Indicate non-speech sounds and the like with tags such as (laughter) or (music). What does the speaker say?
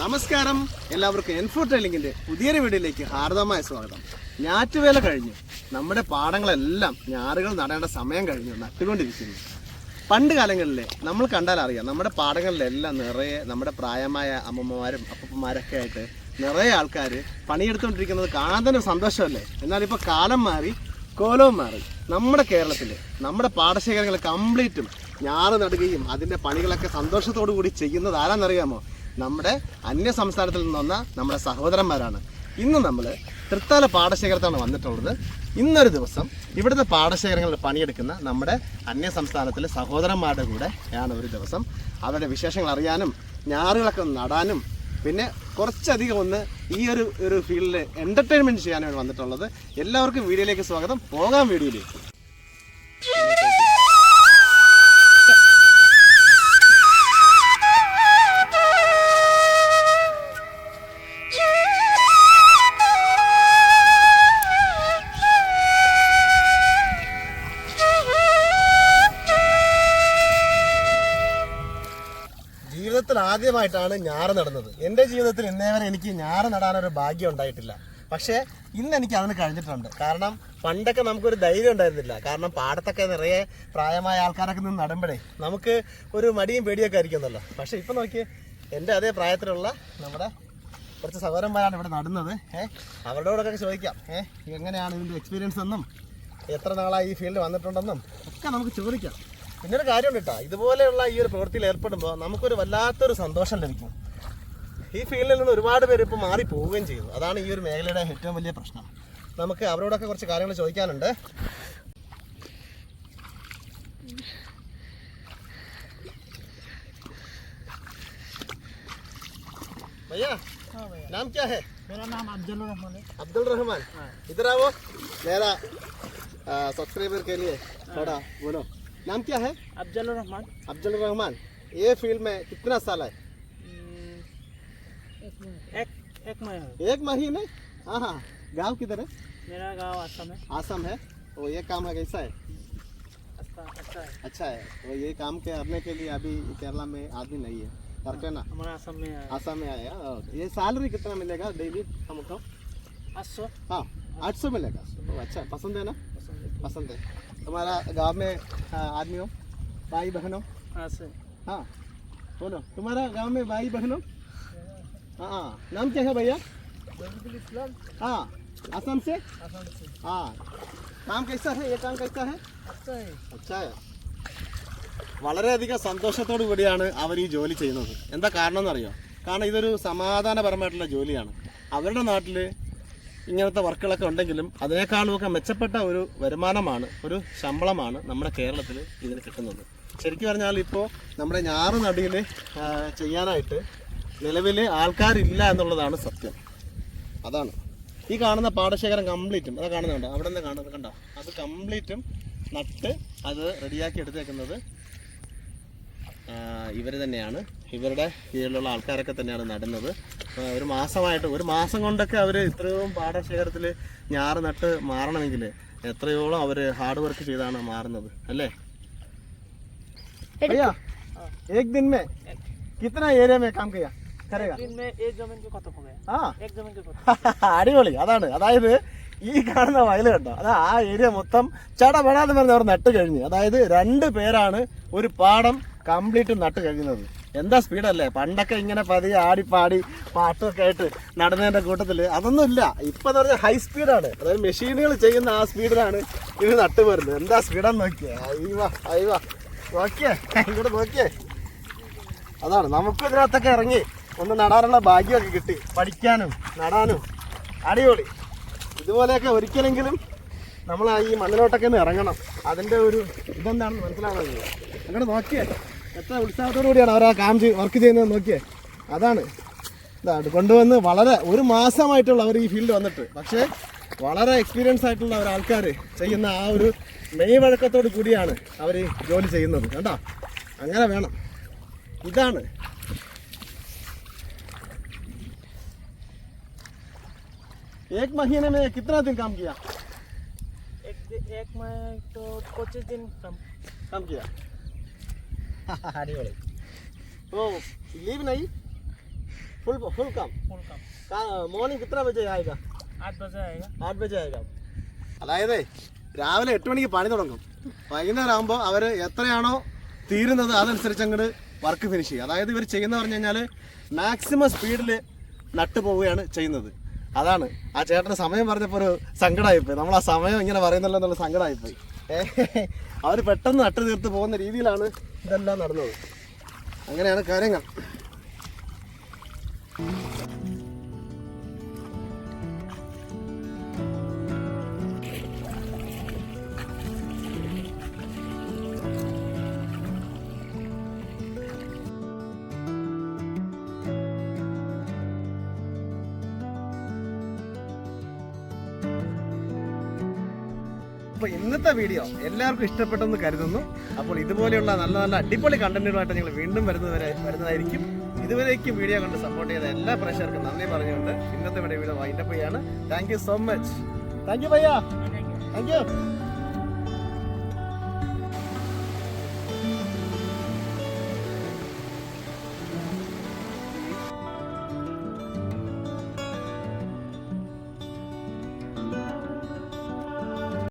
നമസ്കാരം. എല്ലാവർക്കും എൻഫോ ടെലിങ്ങിന്റെ പുതിയൊരു വീഡിയോയിലേക്ക് ഹാർദമായ സ്വാഗതം. ഞാറ്റുവേല കഴിഞ്ഞു. നമ്മുടെ പാടങ്ങളെല്ലാം ഞാറുകൾ നടേണ്ട സമയം കഴിഞ്ഞു നട്ടുകൊണ്ടിരിക്കുന്നു. പണ്ട് കാലങ്ങളിലെ നമ്മൾ കണ്ടാൽ അറിയാം നമ്മുടെ പാടങ്ങളിലെല്ലാം നിറയെ നമ്മുടെ പ്രായമായ അമ്മമ്മമാരും അപ്പൂപ്പന്മാരൊക്കെ ആയിട്ട് നിറയെ ആൾക്കാർ പണിയെടുത്തുകൊണ്ടിരിക്കുന്നത് കാണാൻ തന്നെ സന്തോഷമല്ലേ? എന്നാൽ ഇപ്പോൾ കാലം മാറി കോലവും മാറി. നമ്മുടെ കേരളത്തിൽ നമ്മുടെ പാടശേഖരങ്ങൾ കംപ്ലീറ്റും ഞാറ് നടുകയും അതിന്റെ പണികളൊക്കെ സന്തോഷത്തോടു കൂടി ചെയ്യുന്നത് ആരാന്നറിയാമോ? നമ്മുടെ അന്യ സംസ്ഥാനത്തിൽ നിന്ന് വന്ന നമ്മുടെ സഹോദരന്മാരാണ്. ഇന്ന് നമ്മൾ തൃത്താല പാടശേഖരത്താണ് വന്നിട്ടുള്ളത്. ഇന്നൊരു ദിവസം ഇവിടുത്തെ പാടശേഖരങ്ങളിൽ പണിയെടുക്കുന്ന നമ്മുടെ അന്യ സംസ്ഥാനത്തിലെ സഹോദരന്മാരുടെ കൂടെ ആണ് ഒരു ദിവസം. അവരുടെ വിശേഷങ്ങൾ അറിയാനും ഞാറുകളൊക്കെ നടാനും പിന്നെ കുറച്ചധികം ഒന്ന് ഈ ഒരു ഒരു ഫീൽഡിൽ എന്റർടൈൻമെന്റ് ചെയ്യാനാണ് വന്നിട്ടുള്ളത്. എല്ലാവർക്കും വീഡിയോയിലേക്ക് സ്വാഗതം. പോകാം വീഡിയോയിലേക്ക്. ജീവിതത്തിൽ ആദ്യമായിട്ടാണ് ഞാറ് നടന്നത്. എന്റെ ജീവിതത്തിൽ ഇന്നേ വരെ എനിക്ക് ഞാറ് നടാനൊരു ഭാഗ്യം ഉണ്ടായിട്ടില്ല. പക്ഷേ ഇന്ന് എനിക്ക് അതിന് കഴിഞ്ഞിട്ടുണ്ട്. കാരണം പണ്ടൊക്കെ നമുക്കൊരു ധൈര്യം ഉണ്ടായിരുന്നില്ല. കാരണം പാടത്തൊക്കെ നിറയെ പ്രായമായ ആൾക്കാരൊക്കെ നിന്ന് നടുമ്പോഴേ നമുക്ക് ഒരു മടിയും പേടിയൊക്കെ ആയിരിക്കുമല്ലോ. പക്ഷേ ഇപ്പം നോക്കി എന്റെ അതേ പ്രായത്തിലുള്ള നമ്മുടെ കുറച്ച് സഹോദരന്മാരാണ് ഇവിടെ നടുന്നത്. ഏഹ് അവരോടൊക്കെ ചോദിക്കാം. ഏഹ് എങ്ങനെയാണ് ഇതിന്റെ എക്സ്പീരിയൻസ് എന്നും എത്ര നാളായി ഈ ഫീൽഡ് വന്നിട്ടുണ്ടെന്നും ഒക്കെ നമുക്ക് ചോദിക്കാം. പിന്നെ ഒരു കാര്യമുണ്ട് കേട്ടോ ഇതുപോലെയുള്ള ഈ ഒരു പ്രവൃത്തിയിൽ ഏർപ്പെടുമ്പോൾ നമുക്കൊരു വല്ലാത്തൊരു സന്തോഷം ലഭിക്കും ഈ ഫീൽഡിൽ നിന്ന് ഒരുപാട് പേര് ഇപ്പോൾ മാറി പോവുകയും ചെയ്തു അതാണ് ഈ ഒരു മേഖലയുടെ ഏറ്റവും വലിയ പ്രശ്നം നമുക്ക് അവരോടൊക്കെ കുറച്ച് കാര്യങ്ങൾ ചോദിക്കാനുണ്ട് भैया हाँ भैया नाम क्या है मेरा नाम अफजल रहमान है अब्दुल रहमान इधर आओ मेरा सब्सक्राइबर के लिए थोड़ा बोलो नाम क्या है? अफजल रहमान। अब्दुल रहमान। ये फ़ील्ड में कितना साल है? एक एक मैं हूँ। एक महीने? हाँ हाँ। गाँव किधर है? मेरा गाँव असम है। आसम है। वो ये काम है कैसा है? अच्छा अच्छा है। अच्छा है। वो ये काम करने के लिए अभी केरला में आदमी नहीं है। करते ना हमारा असम में है आसाम में आया। ये सैलरी कितना मिलेगा डेली हमको अस्सो हाँ आठ सौ मिलेगा। अच्छा पसंद है ना? पसंद है। तुम्हारा गांव में हाँ, आदमी हो भाई बहनों हाँ से हाँ बोलो तुम्हारा गांव में भाई बहनों हाँ हाँ नाम क्या है भैया इस्लाम हाँ असम से असम से हाँ काम कैसा है ये काम कैसा है अच्छा है അച്ഛായ വളരെയധികം സന്തോഷത്തോടു കൂടിയാണ് അവർ ഈ ജോലി ചെയ്യുന്നത് എന്താ കാരണം എന്നറിയോ കാരണം ഇതൊരു സമാധാനപരമായിട്ടുള്ള ജോലിയാണ് അവരുടെ നാട്ടിൽ ഇങ്ങനത്തെ വർക്കുകളൊക്കെ ഉണ്ടെങ്കിലും അതിനേക്കാളും ഒക്കെ മെച്ചപ്പെട്ട ഒരു വരുമാനമാണ് ഒരു ശമ്പളമാണ് നമ്മുടെ കേരളത്തിൽ ഇതിന് കിട്ടുന്നത്. ശരിക്കും പറഞ്ഞാൽ ഇപ്പോൾ നമ്മുടെ ഞാറ് നടിയിൽ ചെയ്യാനായിട്ട് നിലവിൽ ആൾക്കാരില്ല എന്നുള്ളതാണ് സത്യം. അതാണ്. ഈ കാണുന്ന പാടശേഖരം കംപ്ലീറ്റും അത് കാണുന്നുണ്ടോ. അവിടെ നിന്ന് കാണുന്നത് കണ്ടോ? അത് കംപ്ലീറ്റും നട്ട് അത് റെഡിയാക്കി എടുത്തേക്കുന്നത് ഇവർ തന്നെയാണ്. ഇവരുടെ കീഴിലുള്ള ആൾക്കാരൊക്കെ തന്നെയാണ് നടുന്നത്. ഒരു മാസമായിട്ട് ഒരു മാസം കൊണ്ടൊക്കെ അവർ ഇത്രയും പാടശേഖരത്തിൽ ഞാറ് നട്ട് മാറണമെങ്കിൽ എത്രയോളം അവർ ഹാർഡ് വർക്ക് ചെയ്താണ് മാറുന്നത് അല്ലേ भैया एक दिन में कितना एरिया में काम किया करेगा दिन में एक जमीन को खत्म हो गया हाँ एक जमीन को खत्म അടിപൊളി അതാണ് അതായത് ഈ കാണുന്ന വയല് കണ്ടോ അതാ ആ ഏരിയ മൊത്തം ചടപടാന്ന് പറഞ്ഞ് അവർ നട്ട് കഴിഞ്ഞു അതായത് രണ്ട് പേരാണ് ഒരു പാടം കംപ്ലീറ്റ് നട്ട് കഴിയുന്നത് എന്താ സ്പീഡല്ലേ? പണ്ടൊക്കെ ഇങ്ങനെ പതി ആടി പാടി പാട്ടൊക്കെ ആയിട്ട് നടന്നതിന്റെ കൂട്ടത്തിൽ അതൊന്നും ഇല്ല ഇപ്പം എന്ന് പറഞ്ഞാൽ ഹൈ സ്പീഡാണ് അതായത് മെഷീനുകൾ ചെയ്യുന്ന ആ സ്പീഡിലാണ് ഇത് നട്ട് വരുന്നത്. എന്താ സ്പീഡാന്ന് നോക്കിയേ? അയ്യവാ അയ്യവാ. നോക്കിയേ ഇങ്ങോട്ട് നോക്കിയേ. അതാണ്. നമുക്ക് ഇതിനകത്തൊക്കെ ഇറങ്ങി ഒന്ന് നടാനുള്ള ഭാഗ്യമൊക്കെ കിട്ടി. പഠിക്കാനും നടാനും. അടിപൊളി. ഇതുപോലെയൊക്കെ ഒരിക്കലെങ്കിലും നമ്മൾ ഈ മണ്ണിലോട്ടൊക്കെ ഒന്ന് ഇറങ്ങണം. അതിന്റെ ഒരു ഇതെന്താണെന്ന് മനസ്സിലാവുന്നത് അങ്ങോട്ട് നോക്കിയേ. എത്ര ഉത്സാഹത്തോടു കൂടിയാണ് അവർ ആ കാം വർക്ക് ചെയ്യുന്നത് നോക്കിയേ അതാണ് ഇതാണ് കൊണ്ടുവന്ന് വളരെ ഒരു മാസമായിട്ടുള്ള അവർ ഈ ഫീൽഡ് വന്നിട്ട് പക്ഷേ വളരെ എക്സ്പീരിയൻസ് ആയിട്ടുള്ള ഒരു ആൾക്കാർ ചെയ്യുന്ന ആ ഒരു മെയ് വഴക്കത്തോട് കൂടിയാണ് അവർ ജോലി ചെയ്യുന്നത് കണ്ടോ അങ്ങനെ വേണം ഇതാണ് एक महीने में कितना दिन काम किया एक दि- एक में तो पच्चीस दिन कम काम किया (laughs) अरे तो लीव नहीं फुल फुल काम फुल काम मॉर्निंग कितना बजे आएगा आठ बजे आएगा ആറ് ബജെ ആയേക്കാം അതായത് രാവിലെ എട്ട് മണിക്ക് പണി തുടങ്ങും വൈകുന്നേരം ആകുമ്പോൾ അവർ എത്രയാണോ തീരുന്നത് അതനുസരിച്ച് അങ്ങോട്ട് വർക്ക് ഫിനിഷ് ചെയ്യും അതായത് ഇവർ ചെയ്യുന്ന പറഞ്ഞു കഴിഞ്ഞാൽ മാക്സിമം സ്പീഡിൽ നട്ട് പോവുകയാണ് ചെയ്യുന്നത് അതാണ് ആ ചേട്ടന് സമയം പറഞ്ഞപ്പോൾ ഒരു സങ്കടമായിപ്പോയി നമ്മൾ ആ സമയം ഇങ്ങനെ പറയുന്നല്ലോ എന്നുള്ള സങ്കടമായിപ്പോയി അവർ പെട്ടെന്ന് നട്ടു തീർത്ത് പോകുന്ന രീതിയിലാണ് ഇതെല്ലാം നടന്നത്. അങ്ങനെയാണ് കാര്യങ്ങൾ. അപ്പോൾ ഇന്നത്തെ വീഡിയോ എല്ലാവർക്കും ഇഷ്ടപ്പെട്ടെന്ന് കരുതുന്നു. അപ്പോൾ ഇതുപോലെയുള്ള നല്ല നല്ല അടിപൊളി കണ്ടന്റുകളായിട്ട് ഞങ്ങൾ വീണ്ടും വരുന്നവരെ വരുന്നതായിരിക്കും. ഇതുവരേക്കും വീഡിയോ കണ്ട് സപ്പോർട്ട് ചെയ്ത എല്ലാ പ്രേക്ഷകർക്കും നന്ദി പറഞ്ഞുകൊണ്ട് ഇന്നത്തെ വീഡിയോ വൈൻഡപ്പ് ചെയ്യാണ്. Thank you so much thank you ഭയ്യ thank U